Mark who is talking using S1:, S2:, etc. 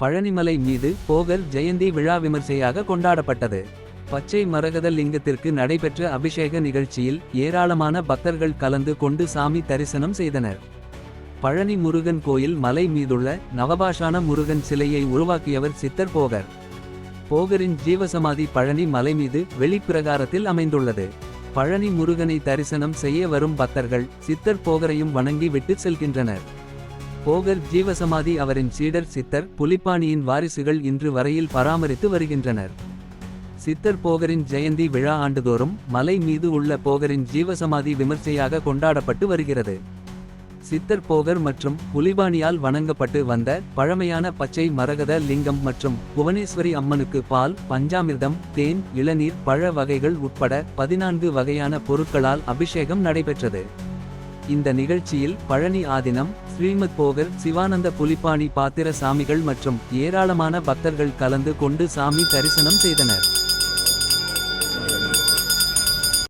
S1: பழனிமலை மீது போகர் ஜெயந்தி விழா விமர்சையாக கொண்டாடப்பட்டது. பச்சை மரகத லிங்கத்திற்கு நடைபெற்ற அபிஷேக நிகழ்ச்சியில் ஏராளமான பக்தர்கள் கலந்து கொண்டு சாமி தரிசனம் செய்தனர். பழனி முருகன் கோயில் மலை மீதுள்ள நவபாஷான முருகன் சிலையை உருவாக்கியவர் சித்தர் போகர். போகரின் ஜீவசமாதி பழனி மலை மீது வெளிப்பிரகாரத்தில் அமைந்துள்ளது. பழனி முருகனை தரிசனம் செய்ய வரும் பக்தர்கள் சித்தர் போகரையும் வணங்கி விட்டு செல்கின்றனர். போகர் ஜீவசமாதி அவரின் சீடர் சித்தர் புலிப்பாணியின் வாரிசுகள் இன்று வரையில் பராமரித்து வருகின்றனர். சித்தர் போகரின் ஜெயந்தி விழா ஆண்டுதோறும் மலை மீது உள்ள போகரின் ஜீவசமாதி விமர்சையாக கொண்டாடப்பட்டு வருகிறது. சித்தர் போகர் மற்றும் புலிபாணியால் வணங்கப்பட்டு வந்த பழமையான பச்சை மரகத லிங்கம் மற்றும் புவனேஸ்வரி அம்மனுக்கு பால் பஞ்சாமிர்தம் தேன் இளநீர் பழ வகைகள் உட்பட பதினான்கு வகையான பொருட்களால் அபிஷேகம் நடைபெற்றது. இந்த நிகழ்ச்சியில் பழனி ஆதினம் ஸ்ரீமத் போகர் சிவானந்த புலிப்பாணி பாத்திர சாமிகள் மற்றும் ஏராளமான பக்தர்கள் கலந்து கொண்டு சாமி தரிசனம் செய்தனர்.